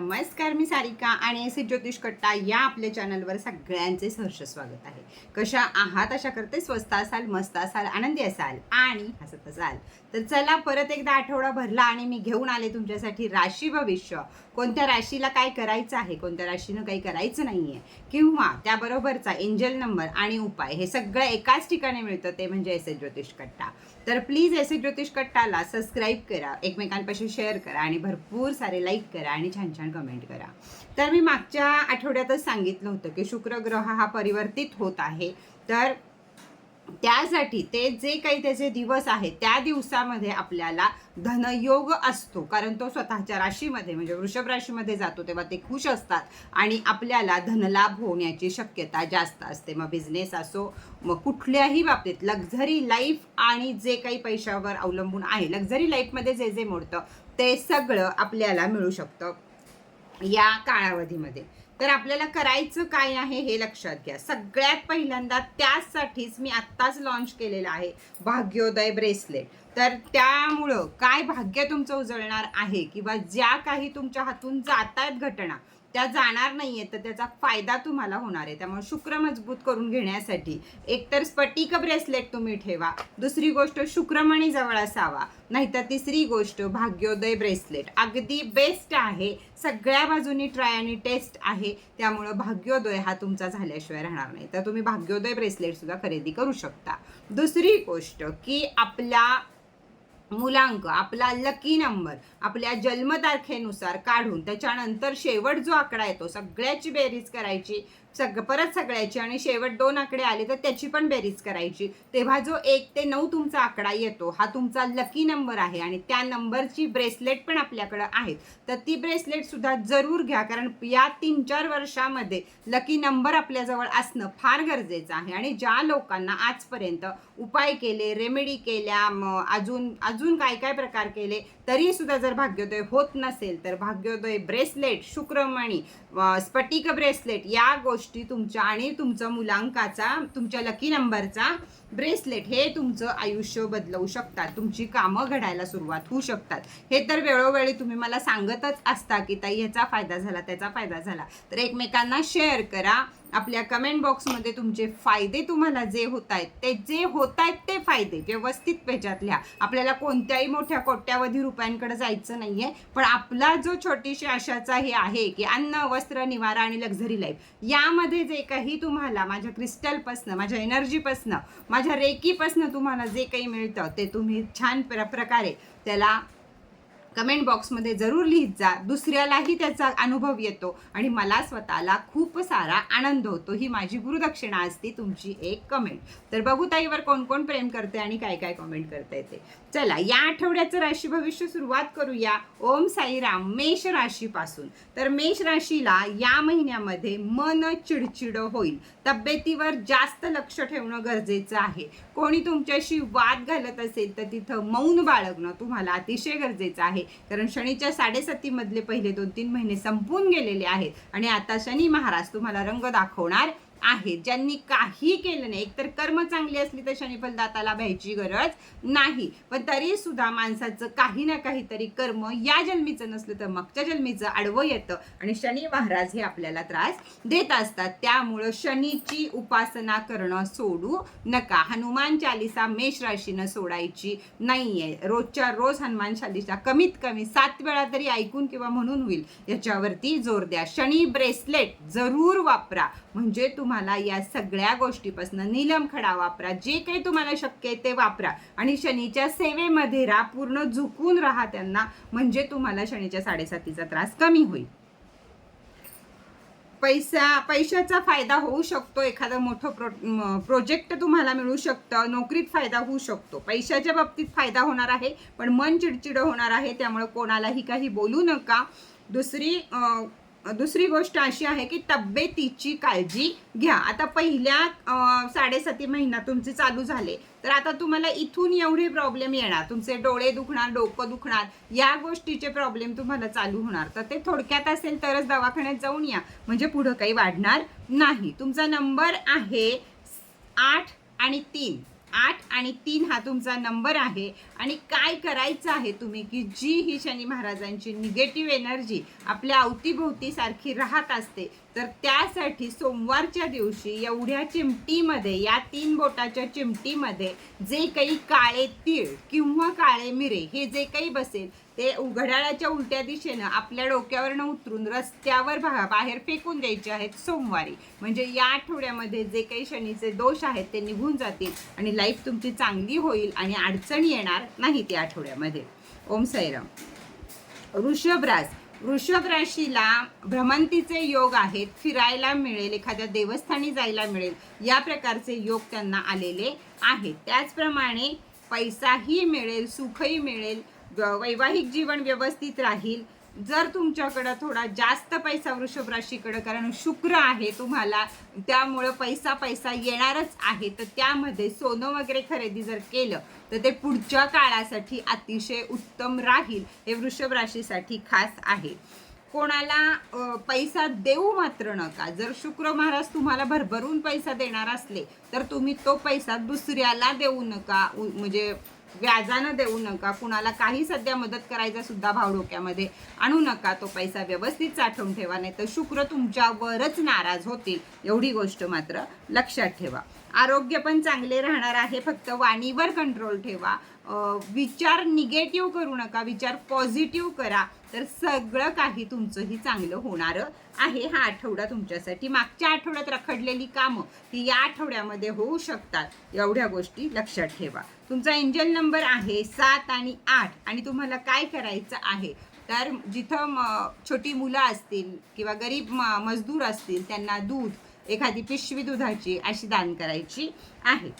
नमस्कार मी सारिका आणि एस ज्योतिष कट्टा या आपल्या चॅनलवर सगळ्यांचे सहर्ष स्वागत आहे. कशा आहात? अशा करते स्वस्त असाल मस्त असाल आनंदी असाल आणि हसत असाल. तर चला परत एकदा आठवडा भरला आणि मी घेऊन आले तुमच्यासाठी राशी भविष्य. कोणत्या राशीला काय करायचं आहे? कोणत्या राशीनं काही करायचं नाही आहे किंवा त्याबरोबरचा एंजल नंबर आणि उपाय हे सगळं एकाच ठिकाणी मिळतं ते म्हणजे एस ज्योतिष कट्टा. तर प्लीज एस ज्योतिष कट्टाला सबस्क्राईब करा एकमेकांपाशी शेअर करा आणि भरपूर सारे लाईक करा आणि छान छान कमेंट करा. तर मी मागच्या आठवड्यातच सांगितलं होतं की शुक्र ग्रह हा परिवर्तित होत आहे. तर त्यासाठी ते जे काही त्याचे दिवस आहेत त्या दिवसामध्ये आपल्याला धनयोग असतो. कारण तो स्वतःच्या राशीमध्ये म्हणजे वृषभ राशीमध्ये जातो तेव्हा ते खुश असतात आणि आपल्याला धनलाभ होण्याची शक्यता जास्त असते. मग बिझनेस असो मग कुठल्याही बाबतीत लक्झरी लाईफ आणि जे काही पैशावर अवलंबून आहे लक्झरी लाईफमध्ये जे जे मोडतं ते सगळं आपल्याला मिळू शकतं. या कालावधीमध्ये. तर आपल्याला करायचं काय आहे हे लक्षात घ्या. सगळ्यात पहिल्यांदा त्याचसाठीच मी आत्ताच लॉन्च केलेलं आहे भाग्योदय ब्रेसलेट तर त्यामुळं काय भाग्य तुमचं उजळणार आहे किंवा ज्या काही तुमच्या हातून जात आहेत घटना त्या जाणार नाहीये तर त्याचा फायदा तुम्हाला होणार आहे. त्यामुळे शुक्र मजबूत करून घेण्यासाठी एकतर स्फटिक ब्रेसलेट तुम्ही ठेवा दुसरी गोष्ट शुक्रमणी जवळ असावा नाहीतर तिसरी गोष्ट भाग्योदय ब्रेसलेट. अगदी बेस्ट आहे सगळ्या बाजूनी ट्राय आणि टेस्ट आहे त्यामुळं भाग्योदय हा तुमचा झाल्याशिवाय राहणार नाही. तर तुम्ही भाग्योदय ब्रेसलेटसुद्धा खरेदी करू शकता. दुसरी गोष्ट की आपल्या मुलांक आपला लकी नंबर आपल्या जन्मतारखेनुसार काढून त्याच्यानंतर शेवट जो आकडा येतो सगळ्याची बेरीज करायची सग परत सगळ्याची आणि शेवट दोन आकडे आले तर त्याची पण बेरीज करायची. तेव्हा जो एक ते नऊ तुमचा आकडा येतो हा तुमचा लकी नंबर आहे आणि त्या नंबरची ब्रेसलेट पण आपल्याकडं आहेत. तर ती ब्रेसलेट सुद्धा जरूर घ्या कारण या तीन चार वर्षामध्ये लकी नंबर आपल्याजवळ असणं फार गरजेचं आहे. आणि ज्या लोकांना आजपर्यंत उपाय केले रेमेडी केल्या मग अजून अजून काय काय प्रकार केले तरी सुद्धा जर भाग्योदय होत नसेल तर भाग्योदय ब्रेसलेट शुक्रमणी स्फटिक ब्रेसलेट या गोष्टी तुमच्या आणि तुमचं मुलांकाचा तुमच्या लकी नंबरचा ब्रेसलेट हे तुमचं आयुष्य बदलवू शकतात. तुमची कामं घडायला सुरुवात होऊ शकतात. हे तर वेळोवेळी तुम्ही मला सांगतच असता की ताई ह्याचा फायदा झाला त्याचा फायदा झाला. तर एकमेकांना शेअर करा. आपल्या कमेंट बॉक्समध्ये तुमचे फायदे तुम्हाला जे होत आहेत ते जे होत आहेत ते फायदे व्यवस्थित पेजात लिहा आपल्याला कोणत्याही मोठ्या कोट्यावधी रुपयांकडे जायचं नाही आहे पण आपला जो छोटीशी आशाचा हे आहे की अन्न वस्त्र निवारा आणि लक्झरी लाईफ यामध्ये जे काही तुम्हाला माझ्या क्रिस्टलपासनं माझ्या एनर्जीपासनं माझ्या रेकीपासनं तुम्हाला जे काही मिळतं ते तुम्ही छान प्र प्रकारे त्याला कमेंट बॉक्समध्ये जरूर लिहित जा. दुसऱ्यालाही त्याचा अनुभव येतो आणि मला स्वतःला खूप सारा आनंद होतो. ही माझी गुरुदक्षिणा असते तुमची एक कमेंट तर बघू ताईवर कोण कोण प्रेम करते आणि काय काय कमेंट करता येते. चला या आठवड्याचं राशी भविष्य सुरुवात करूया. ओम साईराम मेष राशीपासून. तर मेष राशीला या महिन्यामध्ये मन चिडचिड होईल. तब्येतीवर जास्त लक्ष ठेवणं गरजेचं आहे. कोणी तुमच्याशी वाद घालत असेल तर तिथं मौन बाळगणं तुम्हाला अतिशय गरजेचं आहे. कारण शनीच्या साडेसातीमधले पहिले दोन तीन महिने संपून गेलेले आहेत. आणि आता शनी महाराज तुम्हाला रंग दाखवणार. आहेत ज्यांनी काही केलं नाही एकतर कर्म चांगली असली तर शनिफल दाताला भ्यायची गरज नाही. पण तरी सुद्धा माणसाचं काही ना काहीतरी कर्म या जन्मीचं नसलं तर मागच्या जन्मीचं आडवं येतं आणि शनी महाराज हे आपल्याला त्रास देत असतात. त्यामुळं शनीची उपासना करणं सोडू नका. हनुमान चालिसा मेष राशीनं सोडायची नाहीये. रोजच्या रोज हनुमान चालिसा कमीत कमी सात वेळा तरी ऐकून किंवा म्हणून होईल. याच्यावरती जोर द्या. शनी ब्रेसलेट जरूर वापरा. म्हणजे तुम्हाला या सगळ्या गोष्टीपासून नीलमखडा वापरा. जे काही तुम्हाला शक्य आहे ते वापरा. आणि शनीच्या सेवेमध्ये राहा पूर्ण झुकून राहा त्यांना. म्हणजे तुम्हाला शनीच्या साडेसातीचा त्रास कमी होईल. पैसा पैशाचा फायदा होऊ शकतो. एखादं मोठं प्रो प्रोजेक्ट तुम्हाला मिळू शकतं. नोकरीत फायदा होऊ शकतो. पैशाच्या बाबतीत फायदा होणार आहे पण मन चिडचिड होणार आहे. त्यामुळे कोणालाही काही बोलू नका. दुसरी दुसरी गोष्ट अशी आहे की तब्येतीची काळजी घ्या. आता पहिल्या साडेसाती महिना तुमचे चालू झाले. तर आता तुम्हाला इथून एवढे प्रॉब्लेम येणार. तुमचे डोळे दुखणार डोकं दुखणार. या गोष्टीचे प्रॉब्लेम तुम्हाला चालू होणार. तर ते थोडक्यात असेल तरच दवाखान्यात जाऊन या. म्हणजे पुढं काही वाढणार नाही. तुमचा नंबर आहे आठ आणि तीन. आठ आणि तीन हा तुमचा नंबर आहे. आणि काय करायचं आहे तुम्ही की जी ही शनी महाराजांची निगेटिव्ह एनर्जी आपल्या अवतीभोवती सारखी राहत असते तर त्यासाठी सोमवारच्या दिवशी एवढ्या चिमटीमध्ये या तीन बोटाच्या चिमटीमध्ये जे काही काळे तीळ किंवा काळे मिरे हे जे काही बसेल ते घड्याळाच्या उलट्या दिशेनं आपल्या डोक्यावरनं उतरून रस्त्यावर भा बाहेर फेकून द्यायचे आहेत सोमवारी. म्हणजे या आठवड्यामध्ये जे काही शनीचे दोष आहेत ते निघून जातील आणि लाईफ तुमची चांगली होईल आणि अडचणी येणार नाही त्या आठवड्यामध्ये. ओम साईराम. वृषभ रास वृषभ राशीला भ्रमंतीचे योग आहेत फिरायला मिळेल एखाद्या देवस्थानी जायला मिळेल या प्रकारचे योग त्यांना आलेले आहेत. त्याचप्रमाणे पैसाही मिळेल सुखही मिळेल वैवाहिक जीवन व्यवस्थित राहील. जर तुमच्याकडं थोडा जास्त पैसा वृषभ राशीकडं कारण शुक्र आहे तुम्हाला त्यामुळं पैसा पैसा येणारच आहे तर त्यामध्ये सोनं वगैरे खरेदी जर केलं तर ते पुढच्या काळासाठी अतिशय उत्तम राहील हे वृषभ राशीसाठी खास आहे. कोणाला पैसा देऊ मात्र नका. जर शुक्र महाराज तुम्हाला भरभरून पैसा देणार असले तर तुम्ही तो पैसा दुसऱ्याला देऊ नका. म्हणजे व्याजानं देऊ नका. कुणाला काही सध्या मदत करायचा सुद्धा भाव डोक्यामध्ये आणू नका. तो पैसा व्यवस्थित साठवून ठेवा नाही तर शुक्र तुमच्यावरच नाराज होतील. एवढी गोष्ट मात्र लक्षात ठेवा. आरोग्य पण चांगले राहणार आहे. फक्त वाणीवर कंट्रोल ठेवा. विचार निगेटिव्ह करू नका. विचार पॉझिटिव्ह करा. तर सगळं काही तुमचंही चांगलं होणार आहे. हा आठवडा तुमच्यासाठी. मागच्या आठवड्यात रखडलेली कामं ही या आठवड्यामध्ये होऊ शकतात. एवढ्या गोष्टी लक्षात ठेवा. तुमचा एंजल नंबर आहे सात आणि आठ आणि तुम्हाला काय करायचं आहे? तर जिथं म छोटी मुलं असतील किंवा गरीब म मजदूर असतील त्यांना दूध एखादी पिशवी दुधाची अशी दान करायची आहे.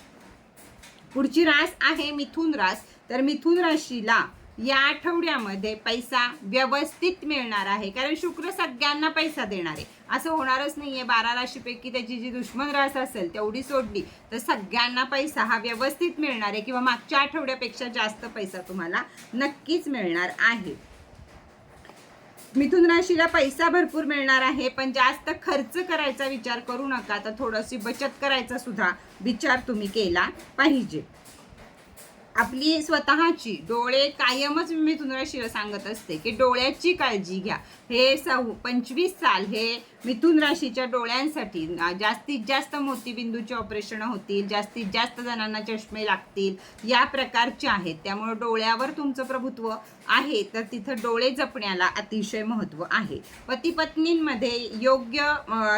पुढची रास आहे मिथुन रास. तर मिथुन राशीला या आठवड्यामध्ये पैसा व्यवस्थित मिळणार आहे. कारण शुक्र सगळ्यांना पैसा देणार आहे. असं होणारच नाही आहे बारा राशीपैकी त्याची जी दुश्मन रास असेल तेवढी सोडली तर सगळ्यांना पैसा हा व्यवस्थित मिळणार आहे किंवा मागच्या आठवड्यापेक्षा जास्त पैसा तुम्हाला नक्कीच मिळणार आहे. मिथुन राशीला पैसा भरपूर मिळणार आहे पण जास्त खर्च करायचा विचार करू नका. तर थोडीशी बचत करायचा सुद्धा विचार तुम्ही केला पाहिजे. आपली स्वतःची डोळे कायमच मी मिथुन सांगत असते की डोळ्याची काळजी घ्या. हे सव पंचवीस साल हे मिथुन राशीच्या डोळ्यांसाठी जास्तीत जास्त मोतीबिंदूचे ऑपरेशन होतील जास्तीत जास्त जणांना चष्मे लागतील या प्रकारचे आहेत. त्यामुळे डोळ्यावर तुमचं प्रभुत्व आहे तर तिथं डोळे जपण्याला अतिशय महत्त्व आहे. पती पत्नींमध्ये योग्य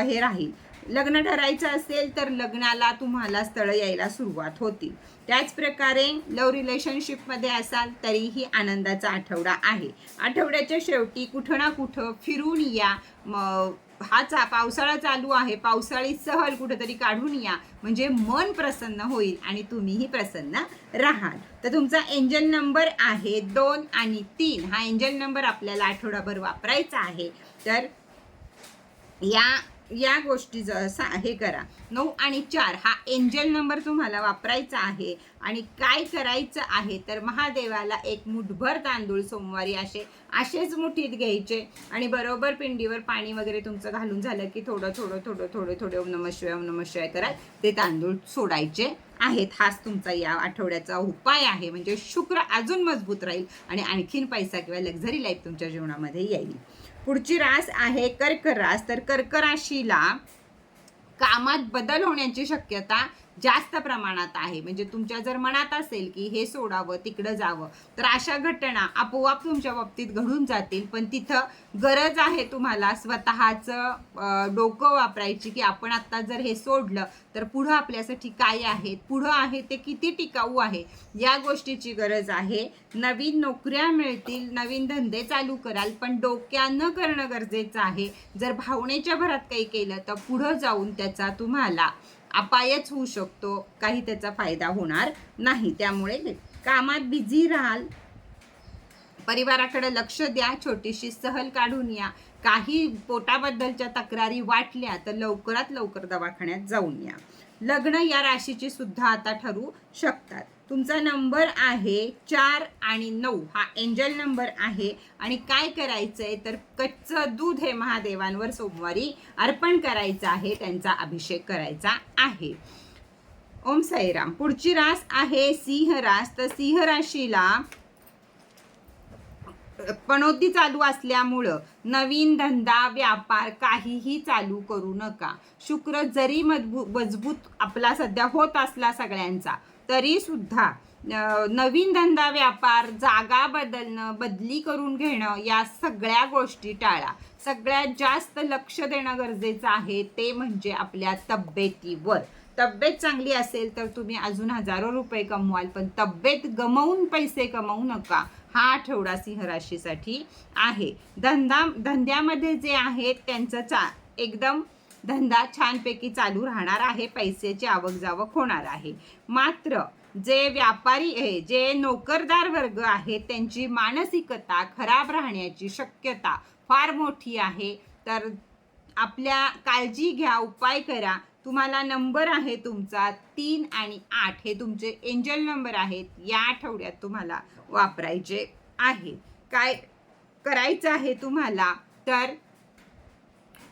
हे राहील. लग्न ठरायचं असेल तर लग्नाला तुम्हाला स्थळ यायला सुरुवात होतील त्याच प्रकारे लव रिलेशनशिपमध्ये असाल तरीही आनंदाचा आठवडा आहे. आठवड्याच्या शेवटी कुठं ना कुठं फिरून या. म- हा चा पावसाळा चालू आहे. पावसाळी सहल कुठेतरी काढून या. म्हणजे मन प्रसन्न होईल आणि तुम्हीही प्रसन्न राहाल. तर तुमचा एंजल नंबर आहे दोन आणि तीन. हा एंजल नंबर आपल्याला आठवडाभर वापरायचा आहे. तर या या गोष्टी ज- सा- हे करा. नऊ आणि चार हा एंजल नंबर तुम्हाला वापरायचा आहे आणि काय करायचं आहे तर महादेवाला एक मुठभर तांदूळ सोमवारी असे असेच मुठीत घ्यायचे आणि बरोबर पिंडीवर पाणी वगैरे तुमचं घालून झालं की थोडं थोडं थोडं थोडं थोडं ओम नम शिवाय ओम नम शिवाय करत ते तांदूळ सोडायचे आहेत. हाच तुमचा या आठवड्याचा उपाय आहे. म्हणजे शुक्र अजून मजबूत राहील आणि आणखीन पैसा किंवा लक्झरी लाईफ तुमच्या जीवनामध्ये येईल. पुढची रास आहे कर्क रास तर कर्क राशीला कामात बदल होण्याची शक्यता जास्त प्रमाणात आहे. म्हणजे तुमच्या जर मनात असेल की हे सोडावं तिकडं जावं तर अशा घटना आपोआप तुमच्या बाबतीत घडून जातील. पण तिथं गरज आहे तुम्हाला स्वतःचं डोकं वापरायची की आपण आत्ता जर हे सोडलं तर पुढं आपल्यासाठी काय आहे? पुढं आहे ते किती टिकाऊ आहे? या गोष्टीची गरज आहे. नवीन नोकऱ्या मिळतील नवीन धंदे चालू कराल पण डोक्यानं करणं गरजेचं आहे. जर भावनेच्या भरात काही केलं तर पुढं जाऊन त्याचा तुम्हाला अपायच होऊ शकतो काही त्याचा फायदा होणार नाही. त्यामुळे कामात बिझी राहाल. परिवाराकडे लक्ष द्या छोटीशी सहल काढून या. काही पोटाबद्दलच्या तक्रारी वाटल्या तर लवकरात लवकर दवाखान्यात जाऊन या. लग्न या राशीची सुद्धा आता ठरू शकतात. तुमचा नंबर आहे चार आणि नऊ. हा एंजल नंबर आहे. आणि काय करायचंय? तर कच्चं दूध हे महादेवांवर सोमवारी अर्पण करायचं आहे. त्यांचा अभिषेक करायचा आहे. ओम साईराम. पुढची रास आहे सिंह रास. तर सिंह राशीला पणोती चालू असल्यामुळं नवीन धंदा व्यापार काहीही चालू करू नका. शुक्र जरी मजबू मजबूत आपला सध्या होत असला सगळ्यांचा तरीसुद्धा नवीन धंदा व्यापार जागा बदलणं बदली करून घेणं या सगळ्या गोष्टी टाळा. सगळ्यात जास्त लक्ष देणं गरजेचं आहे ते म्हणजे आपल्या तब्येतीवर. तब्येत चांगली असेल तर तुम्ही अजून हजारो रुपये कमवाल पण तब्येत गमवून पैसे कमवू नका हा आठवडा सिंह राशीसाठी आहे. धंदा धंद्यामध्ये जे आहेत त्यांचं चा एकदम धंदा छानपैकी चालू राहणार आहे पैशाची आवक जावक होणार आहे. मात्र जे व्यापारी आहे जे नोकरदार वर्ग आहे त्यांची मानसिकता खराब राहण्याची शक्यता फार मोठी आहे. तर आपल्या काळजी घ्या उपाय करा. तुम्हाला नंबर आहे तुमचा तीन आणि आठ. हे तुमचे एंजल नंबर आहेत. या आठवड्यात तुम्हाला वापरायचे आहे. काय करायचं आहे तुम्हाला? तर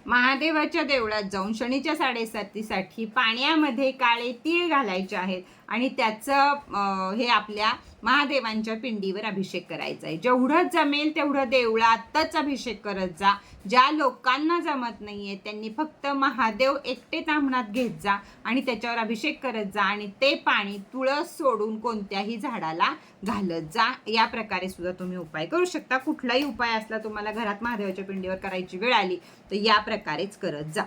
महादेवाच्या देवळात जाऊन शनीच्या साडेसातीसाठी पाण्यामध्ये काळे तीळ घालायचे आहेत. आणि त्याचं हे आपल्या महादेवांच्या पिंडीवर अभिषेक करायचा आहे. जेवढं जमेल तेवढं देवळातच अभिषेक करत जा. ज्या लोकांना जमत नाहीये त्यांनी फक्त महादेव एकटे तांबणात घेत जा आणि त्याच्यावर अभिषेक करत जा आणि ते पाणी तुळस सोडून कोणत्याही झाडाला घालत जा. या प्रकारे सुद्धा तुम्ही उपाय करू शकता. कुठलाही उपाय असला तुम्हाला घरात महादेवाच्या पिंडीवर करायची वेळ आली तर या प्रकारेच करत जा.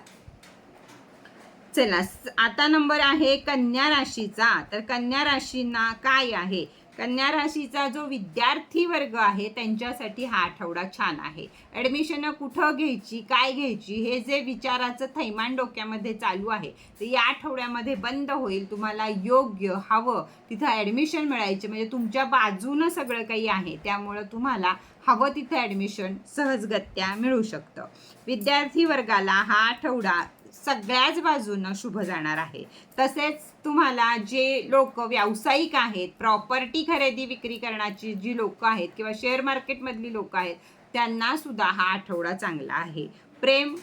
चला आता नंबर आहे कन्या राशीचा. तर कन्या राशींना काय आहे? कन्या राशीचा जो विद्यार्थी वर्ग आहे त्यांच्यासाठी हा आठवडा छान आहे. ॲडमिशन कुठं घ्यायची काय घ्यायची हे जे विचाराचं थैमान डोक्यामध्ये चालू आहे ते या आठवड्यामध्ये बंद होईल. तुम्हाला योग्य हवं तिथं ॲडमिशन मिळायचे. म्हणजे तुमच्या बाजूनं सगळं काही आहे. त्यामुळं तुम्हाला हवं तिथं ॲडमिशन सहजगत्या मिळू शकतं. विद्यार्थी वर्गाला हा आठवडा सगळ्याच बाजूनं शुभ जाणार आहे. तसेच तुम्हाला जे लोक व्यावसायिक आहेत प्रॉपर्टी खरेदी विक्री करण्याची जी लोक आहेत किंवा शेअर मार्केटमधली लोक आहेत त्यांना सुद्धा हा आठवडा चांगला आहे. प्रेम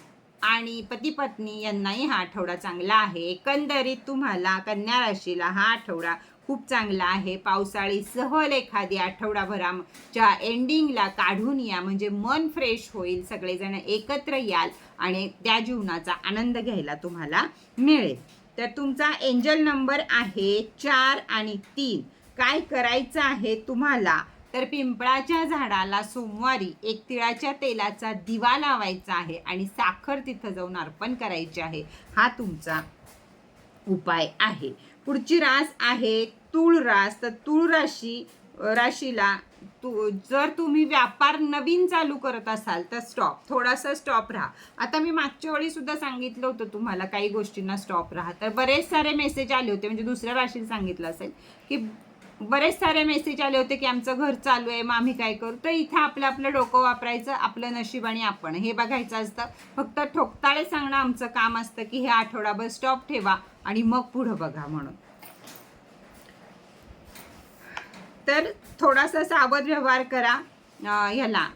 आणि पती पत्नी यांनाही हा आठवडा चांगला आहे. एकंदरीत तुम्हाला कन्या राशीला हा आठवडा खूप चांगला आहे. पावसाळी सहल एखादी आठवडाभराच्या एंडिंगला काढून या. म्हणजे मन फ्रेश होईल. सगळेजण एकत्र याल आणि त्या जीवनाचा आनंद घ्यायला तुम्हाला मिळेल. तर तुमचा एंजल नंबर आहे चार आणि तीन. काय करायचं आहे तुम्हाला? तर पिंपळाच्या झाडाला सोमवारी एक तिळाच्या तेलाचा दिवा लावायचा आहे आणि साखर तिथं जाऊन अर्पण करायची आहे. हा तुमचा उपाय आहे. पुढची रास आहे तुळ रास. तर तुळ राशी राशीला तू जर तुम्ही व्यापार नवीन चालू करत असाल तर स्टॉप थोडासा स्टॉप राहा. आता मी मागच्या वेळी सुद्धा सांगितलं होतं तुम्हाला काही गोष्टींना स्टॉप राहा. तर बरेच सारे मेसेज आले होते म्हणजे दुसऱ्या राशीला सांगितलं असेल की बरेच सारे मेसेज आले होते की आमचं घर चालू आहे मग आम्ही काय करू? तर इथं आपलं आपलं डोकं वापरायचं आपलं नशीब आणि आपण. हे बघायचं असतं फक्त ठोकताळे सांगणं आमचं काम असतं की हे आठवडाभर स्टॉप ठेवा. आणि मग पुढं बघा म्हणून. तर थोडासा सावध व्यवहार करा. ह्याला.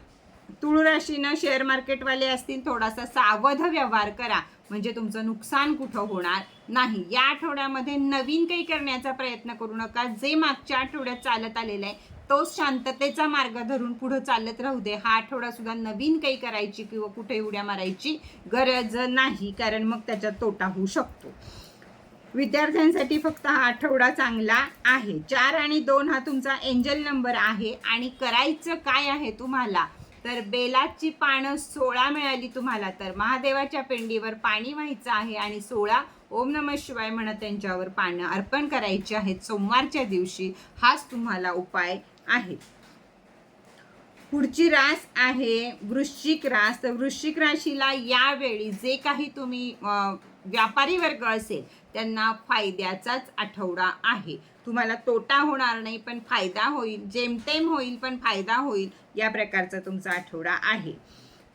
तुळ राशीनं शेअर मार्केटवाले असतील थोडासा सावध व्यवहार करा. म्हणजे तुमचं नुकसान कुठं होणार नाही. या आठवड्यामध्ये नवीन काही करण्याचा प्रयत्न करू नका. जे मागच्या आठवड्यात चालत आलेलं आहे तोच शांततेचा मार्ग धरून पुढं चालत राहू दे. हा आठवडा सुद्धा नवीन काही करायची किंवा कुठे उड्या मारायची गरज नाही कारण मग त्याच्यात तोटा होऊ शकतो. विद्यार्थ्यांसाठी फक्त हा आठवडा चांगला आहे. चार आणि दोन हा तुमचा एंजल नंबर आहे. आणि करायचं काय आहे तुम्हाला? तर बेलाची पानं सोळा मिळाली तुम्हाला. तर महादेवाच्या पिंडीवर पाणी व्हायचं आहे आणि सोळा ओम नम शिवाय म्हणत त्यांच्यावर पानं अर्पण करायची आहेत. सोमवारच्या दिवशी हाच तुम्हाला उपाय आहे. पुढची रास आहे वृश्चिक रास. तर वृश्चिक राशीला यावेळी जे काही तुम्ही व्यापारी वर्ग असेल त्यांना फायद्याचाच आठवडा आहे. तुम्हाला तोटा होणार नाही पण फायदा होईल जेमतेम होईल पण फायदा होईल या प्रकारचा तुमचा आठवडा आहे.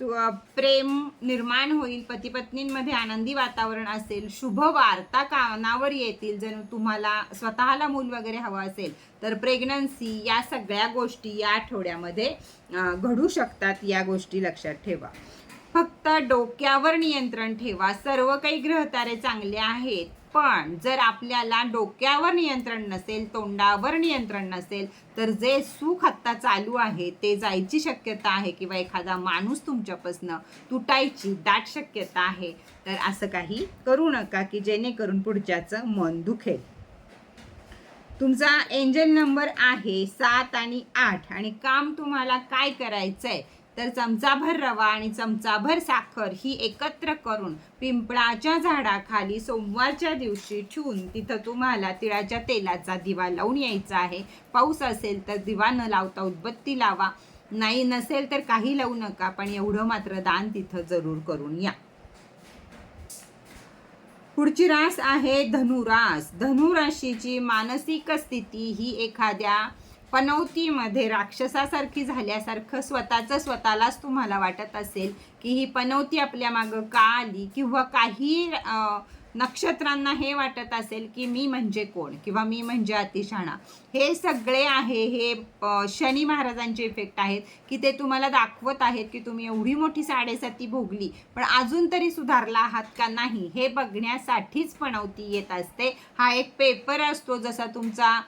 तु प्रेम निर्माण होईल पतीपत्नींमध्ये आनंदी वातावरण असेल शुभ वार्ता कानावर येतील जर तुम्हाला स्वतःला मूल वगैरे हवं असेल तर प्रेग्नन्सी या सगळ्या गोष्टी या आठवड्यामध्ये घडू शकतात या गोष्टी लक्षात ठेवा. फक्त डोक्यावर नियंत्रण ठेवा. सर्व काही ग्रहतारे चांगले आहेत पण जर आपल्याला डोक्यावर नियंत्रण नसेल तोंडावर नियंत्रण नसेल तर जे सुख आत्ता चालू आहे ते जायची शक्यता आहे किंवा एखादा माणूस तुमच्यापासनं तुटायची दाट शक्यता आहे तर असं काही करू नका की जेणेकरून पुढच्याचं मन दुखेल. तुमचा एंजल नंबर आहे सात आणि आठ आणि काम तुम्हाला काय करायचंय तर चमचाभर रवा आणि चमचाभर साखर ही एकत्र करून पिंपळाच्या झाडाखाली सोमवारच्या दिवशी ठेवून तिथं तुम्हाला तिळाच्या तेलाचा दिवा लावून यायचा आहे. पाऊस असेल तर दिवा न लावता उदबत्ती लावा. नाही नसेल तर काही लावू नका पण एवढं मात्र दान तिथं जरूर करून या. पुढची रास आहे धनुरास. धनुराशीची मानसिक स्थिती ही एखाद्या पनवतीमध्ये राक्षसासारखी झाल्यासारखं स्वतःचं स्वतःलाच तुम्हाला वाटत असेल की ही पनवती आपल्या मागं का आली? किंवा काही नक्षत्रांना हे वाटत असेल की मी म्हणजे कोण? किंवा मी म्हणजे अतिशाणा हे सगळे आहे हे शनी महाराजांचे इफेक्ट आहेत की ते तुम्हाला दाखवत आहेत की तुम्ही एवढी मोठी साडेसाती भोगली पण अजून तरी सुधारला आहात का नाही हे बघण्यासाठीच पणवती येत असते. हा एक पेपर असतो जसा तुमचा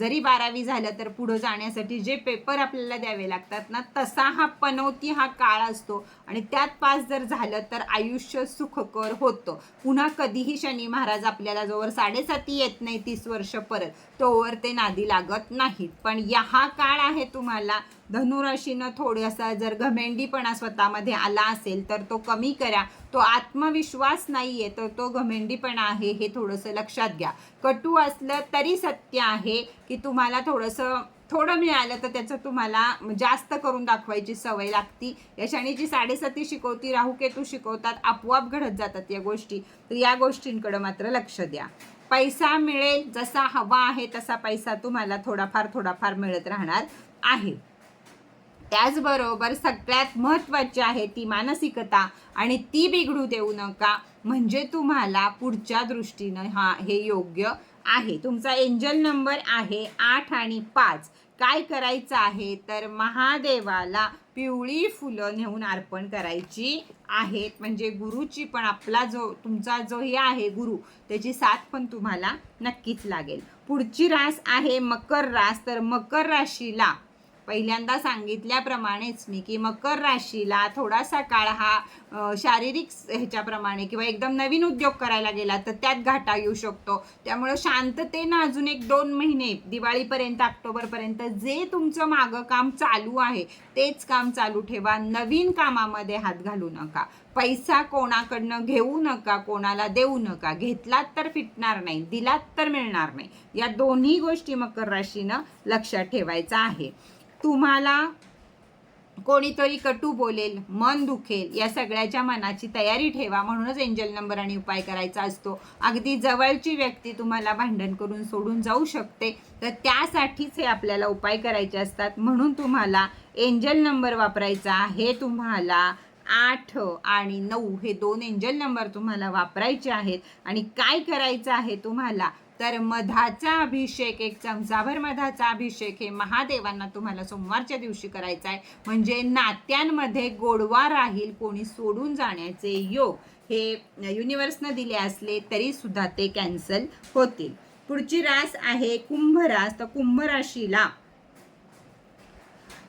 जरी बारावी झालं तर पुढं जाण्यासाठी जे पेपर आपल्याला द्यावे लागतात ना तसा हा पनवती हा काळ असतो. आणि त्यात पास जर झालं तर आयुष्य सुखकर होतं. पुन्हा कधीही शनी महाराज आपल्याला जोवर साडेसाती येत नाही तीस वर्ष परत तोवर ते नादी लागत नाहीत. पण या हा काळ आहे तुम्हाला धनुराशीनं थोडासा जर घमेंडीपणा स्वतःमध्ये आला असेल तर तो कमी करा. तो आत्मविश्वास नाही आहे तर तो घमेंडीपणा आहे हे थोडंसं लक्षात घ्या. कटू असलं तरी सत्य आहे की तुम्हाला थोडंसं थोडं मिळालं तर त्याचं तुम्हाला जास्त करून दाखवायची सवय लागती. या शनीची साडेसाती शिकवती राहूकेतू शिकवतात आपोआप घडत जातात या गोष्टी. तर या गोष्टींकडं मात्र लक्ष द्या. पैसा मिळेल जसा हवा आहे तसा पैसा तुम्हाला थोडाफार थोडाफार मिळत राहणार आहे. त्याचबरोबर सगळ्यात महत्त्वाची आहे ती मानसिकता आणि ती बिघडू देऊ नका. म्हणजे तुम्हाला पुढच्या दृष्टीनं हा हे योग्य आहे. तुमचा एंजल नंबर आहे आठ आणि पाच. काय करायचं आहे? तर महादेवाला पिवळी फुलं नेऊन अर्पण करायची आहेत. म्हणजे गुरुची पण आपला जो तुमचा जो हे आहे गुरु त्याची साथ पण तुम्हाला नक्कीच लागेल. पुढची रास आहे मकर रास. तर मकर राशीला पहिल्यांदा सांगितल्याप्रमाणेच मी की मकर राशीला थोडासा काळ हा शारीरिक ह्याच्याप्रमाणे किंवा एकदम नवीन उद्योग करायला गेला तर त्यात घाटा येऊ शकतो. त्यामुळं शांततेनं अजून एक दोन महिने दिवाळीपर्यंत ऑक्टोबरपर्यंत जे तुमचं मागं काम चालू आहे तेच काम चालू ठेवा. नवीन कामामध्ये हात घालू नका. पैसा कोणाकडनं घेऊ नका कोणाला देऊ नका. घेतलात तर फिटणार नाही दिलात तर मिळणार नाही. या दोन्ही गोष्टी मकर राशीनं लक्षात ठेवायचं आहे. तुम्हाला कोणीतरी कटू बोलेल मन दुखेल या सगळ्याच्या मनाची तयारी ठेवा म्हणूनच एंजल नंबर आणि उपाय करायचा असतो. अगदी जवळची व्यक्ती तुम्हाला भांडण करून सोडून जाऊ शकते. तर त्यासाठीच हे आपल्याला उपाय करायचे असतात. म्हणून तुम्हाला एंजल नंबर वापरायचा हे तुम्हाला आठ आणि नऊ हे दोन एंजल नंबर तुम्हाला वापरायचे आहेत. आणि काय करायचं आहे तुम्हाला? तर मधाचा अभिषेक एक चमचाभर मधाचा अभिषेक हे महादेवांना तुम्हाला सोमवारच्या दिवशी करायचा आहे. म्हणजे नात्यांमध्ये गोडवा राहील कोणी सोडून जाण्याचे योग. हे युनिवर्सनं दिले असले तरी सुद्धा ते कॅन्सल होतील. पुढची रास आहे कुंभ रास तर कुंभ राशीला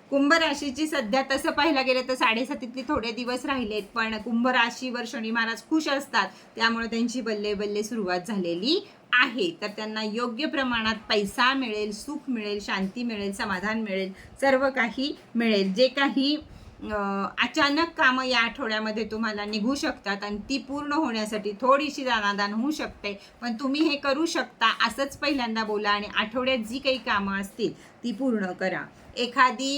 कुंभ राशीची सध्या तसं पाहायला गेलं तर साडेसातीतले थोडे दिवस राहिलेत पण कुंभ राशीवर शनी महाराज खुश असतात. त्यामुळे त्यांची बल्ले बल्ले सुरुवात झालेली आहे. तर त्यांना योग्य प्रमाणात पैसा मिळेल सुख मिळेल शांती मिळेल समाधान मिळेल सर्व काही मिळेल. जे काही अचानक कामं या आठवड्यामध्ये तुम्हाला निघू शकतात आणि ती पूर्ण होण्यासाठी थोडीशी दानादान होऊ शकते. पण तुम्ही हे करू शकता असंच पहिल्यांदा बोला आणि आठवड्यात जी काही कामं असतील ती पूर्ण करा. एखादी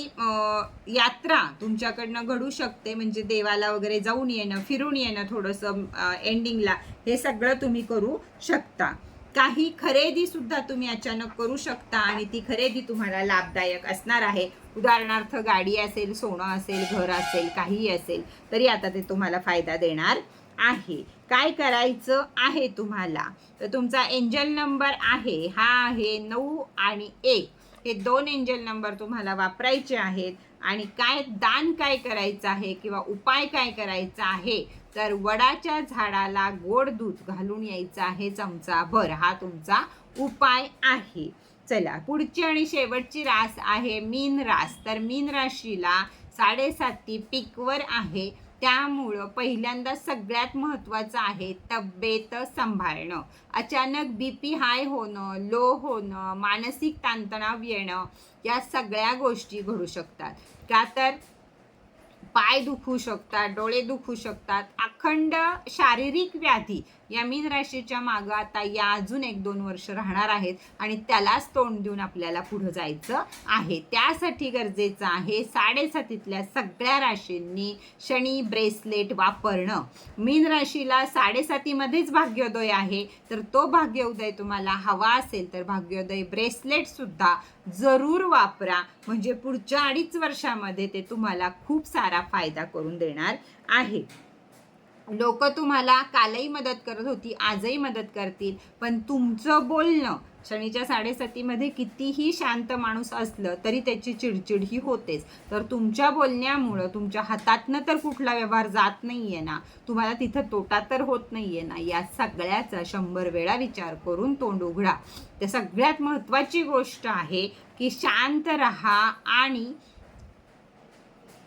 यात्रा तुमच्याकडनं घडू शकते म्हणजे देवाला वगैरे जाऊन येणं फिरून येणं थोडंसं एंडिंगला हे सगळं तुम्ही करू शकता. काही खरेदी सुद्धा तुम्ही अचानक करू शकता आणि ती खरेदी तुम्हाला लाभदायक असणार आहे. उदाहरणार्थ गाडी असेल सोनं असेल घर असेल काहीही असेल तरी आता ते तुम्हाला फायदा देणार आहे. काय करायचं आहे तुम्हाला? तर तुमचा एंजल नंबर आहे. हा आहे नऊ आणि एक. हे दोन एंजल नंबर तुम्हाला वापरायचे आहेत. आणि काय दान काय करायचं आहे किंवा उपाय काय करायचा आहे तर वडाच्या झाडाला गोड दूध घालून यायचं आहे चमचाभर. हा तुमचा उपाय आहे. चला पुढची आणि शेवटची रास आहे मीन रास. तर मीन राशीला साडेसाती पिकवर आहे. त्यामुळं पहिल्यांदा सगळ्यात महत्त्वाचं आहे तब्येत सांभाळणं. अचानक बी पी हाय होणं लो होणं मानसिक ताणतणाव येणं या सगळ्या गोष्टी घडू शकतात. का तर पाय दुखू शकतात डोळे दुखू शकतात अखंड शारीरिक व्याधी या मीन राशीच्या मागं आता या अजून एक दोन वर्ष राहणार आहेत आणि त्यालाच तोंड देऊन आपल्याला पुढं जायचं आहे. त्यासाठी गरजेचं आहे साडेसातीतल्या सगळ्या राशींनी शनी ब्रेसलेट वापरणं. मीन राशीला साडेसातीमध्येच भाग्योदय आहे. तर तो भाग्योदय तुम्हाला हवा असेल तर भाग्योदय ब्रेसलेटसुद्धा जरूर वापरा. म्हणजे पुढच्या अडीच वर्षामध्ये ते तुम्हाला खूप सारा फायदा करून देणार आहे. लोक तुम्हाला कालही मदत करत होती आजही मदत करतील. पण तुमचं बोलणं शनीच्या साडेसातीमध्ये कितीही शांत माणूस असलं तरी त्याची चिडचिड ही होतेच. तर तुमच्या बोलण्यामुळं तुमच्या हातातनं तर कुठला व्यवहार जात नाही आहे ना. तुम्हाला तिथं तोटा तर होत नाही आहे ना. या सगळ्याचा शंभर वेळा विचार करून तोंड उघडा. तर सगळ्यात महत्त्वाची गोष्ट आहे की शांत रहा आणि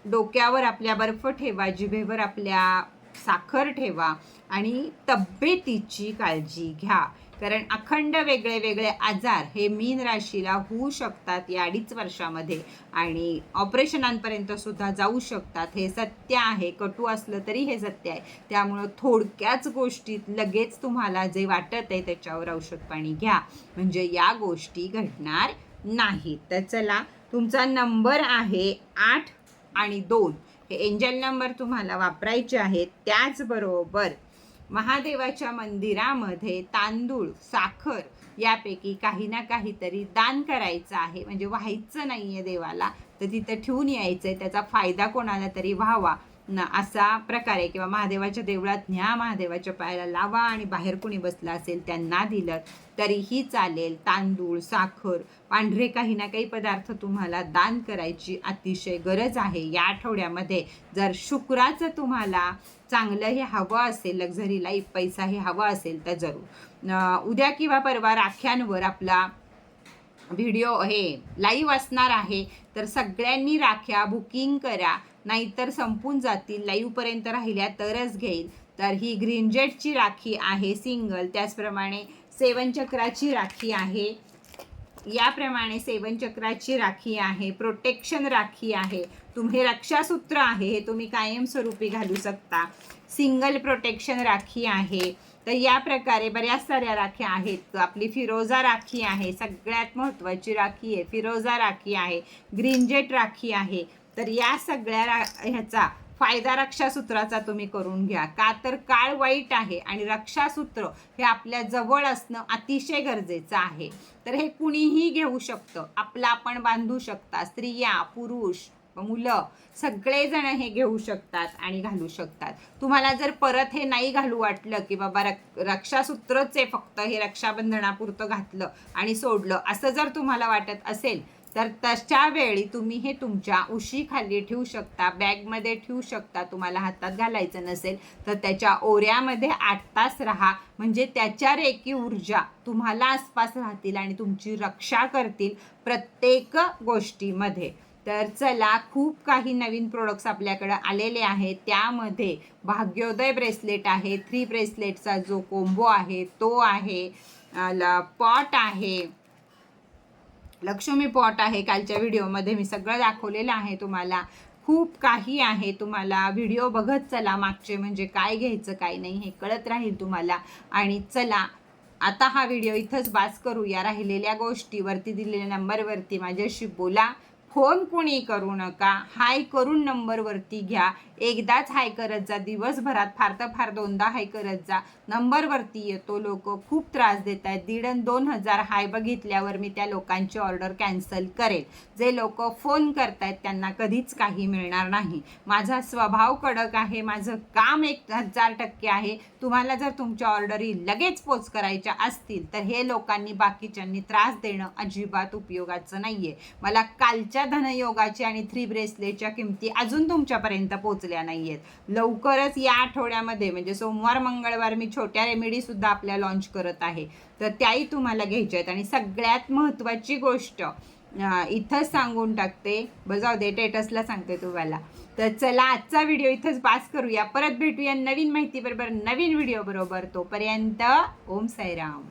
डोक्यावर आपल्या बर्फ ठेवा जिभेवर आपल्या साखर ठेवा आणि तब्येतीची काळजी घ्या. कारण अखंड वेगळे वेगळे आजार हे मीन राशीला होऊ शकतात या अडीच वर्षामध्ये आणि ऑपरेशनांपर्यंत सुद्धा जाऊ शकतात. हे सत्य आहे. कटू असलं तरी हे सत्य आहे. त्यामुळं थोडक्याच गोष्टीत लगेच तुम्हाला जे वाटत आहे त्याच्यावर औषध पाणी घ्या. म्हणजे या गोष्टी घडणार नाहीत. तर चला तुमचा नंबर आहे आठ आणि दोन. हे एंजल नंबर तुम्हाला वापरायचे आहेत. त्याचबरोबर महादेवाच्या मंदिरामध्ये तांदूळ साखर यापैकी काही ना काहीतरी दान करायचं आहे. म्हणजे व्हायचं नाही आहे देवाला तर तिथं ठेवून यायचं आहे त्याचा फायदा कोणाला तरी व्हावा. न असा प्रकारे किंवा महादेवाच्या देवळात न्या महादेवाच्या पायाला लावा आणि बाहेर कुणी बसला असेल त्यांना दिलं तरीही चालेल. तांदूळ साखर पांढरे काही ना काही पदार्थ तुम्हाला दान करायची अतिशय गरज आहे. या आठवड्यामध्ये जर शुक्राचं तुम्हाला चांगलं हे हवं असेल लक्झरी लाईफ पैसा हे हवा असेल तर जरूर. उद्या किंवा परवा राख्यांवर आपला व्हिडिओ हे लाईव्ह असणार आहे. तर सगळ्यांनी राख्या बुकिंग करा. नाहीतर संपून जातील लाईव्हपर्यंत राहिल्या तरच घेईल. तर ही ग्रीनजेटची राखी आहे सिंगल त्याचप्रमाणे सेवन चक्राची राखी आहे. याप्रमाणे सेवन चक्राची राखी आहे प्रोटेक्शन राखी आहे. तुम्ही रक्षासूत्र आहे हे तुम्ही कायमस्वरूपी घालू शकता. सिंगल प्रोटेक्शन राखी आहे. तर या प्रकारे बऱ्याच साऱ्या राख्या आहेत. आपली फिरोजा राखी आहे सगळ्यात महत्त्वाची राखी आहे फिरोजा राखी आहे. ग्रीनजेट राखी आहे. तर या सगळ्या ह्याचा फायदा रक्षासूत्राचा तुम्ही करून घ्या. का तर काळ वाईट आहे आणि रक्षासूत्र हे आपल्या जवळ असणं अतिशय गरजेचं आहे. तर हे कुणीही घेऊ शकतं. आपलं आपण बांधू शकता स्त्रिया पुरुष मुलं सगळेजण हे घेऊ शकतात आणि घालू शकतात. तुम्हाला जर परत हे नाही घालू वाटलं की बाबा रक रक्षासूत्रच आहे फक्त हे रक्षाबंधनापुरतं घातलं आणि सोडलं असं जर तुम्हाला वाटत असेल तर तशा वेळी तुम्ही हे तुमच्या उशीखाली ठेवू शकता बॅगमध्ये ठेवू शकता तुम्हाला हातात घालायचं नसेल तर त्याच्या ओऱ्यामध्ये आठ तास राहा. म्हणजे त्याच्या रेकी ऊर्जा तुम्हाला आसपास राहतील आणि तुमची रक्षा करतील प्रत्येक गोष्टीमध्ये. तर चला खूप काही नवीन प्रोडक्ट्स आपल्याकडं आलेले आहेत. त्यामध्ये भाग्योदय ब्रेसलेट आहे थ्री ब्रेसलेटचा जो कोंबो आहे तो आहे पॉट आहे. लक्ष्मी पॉट आहे कालच्या व्हिडिओमध्ये. मी सगळं दाखवलेलं आहे तुम्हाला. खूप काही आहे तुम्हाला. व्हिडिओ बघत चला मागचे म्हणजे काय घ्यायचं काय नाही हे कळत राहील तुम्हाला. आणि चला आता हा व्हिडिओ इथंच बास करूया राहिलेल्या गोष्टीवरती दिलेल्या नंबरवरती माझ्याशी बोला. फोन कोणी करू नका. हाय करून नंबरवरती घ्या. एकदाच हाय करत जा. दिवसभरात फार तर फार दोनदा हाय करत जा. नंबरवरती येतो लोक. खूप त्रास देत आहेत. दीड आणि दोन हजार हाय बघितल्यावर मी त्या लोकांची ऑर्डर कॅन्सल करेल. जे लोक फोन करतायत त्यांना कधीच काही मिळणार नाही. माझा स्वभाव कडक आहे. माझं काम एक हजार टक्के आहे. तुम्हाला जर तुमच्या ऑर्डरी लगेच पोच करायच्या असतील तर हे लोकांनी बाकीच्यांनी त्रास देणं अजिबात उपयोगाचं नाही आहे मला कालच्या धनयोगाची आणि थ्री ब्रेसलेटच्या किमती अजून तुमच्यापर्यंत पोचल्या नाहीयेत. लवकरच या आठवड्यामध्ये म्हणजे सोमवार मंगळवार मी छोट्या रेमेडी सुद्धा आपल्या लॉन्च करत आहे. तर त्याही तुम्हाला घ्यायच्या आहेत. आणि सगळ्यात महत्त्वाची गोष्ट इथंच सांगून टाकते. बजाव दे टेटसला सांगते तुम्हाला. तर चला आजचा व्हिडिओ इथंच पास करूया. परत भेटूया नवीन माहिती बरोबर नवीन व्हिडिओ बरोबर. तोपर्यंत ओम साईराम.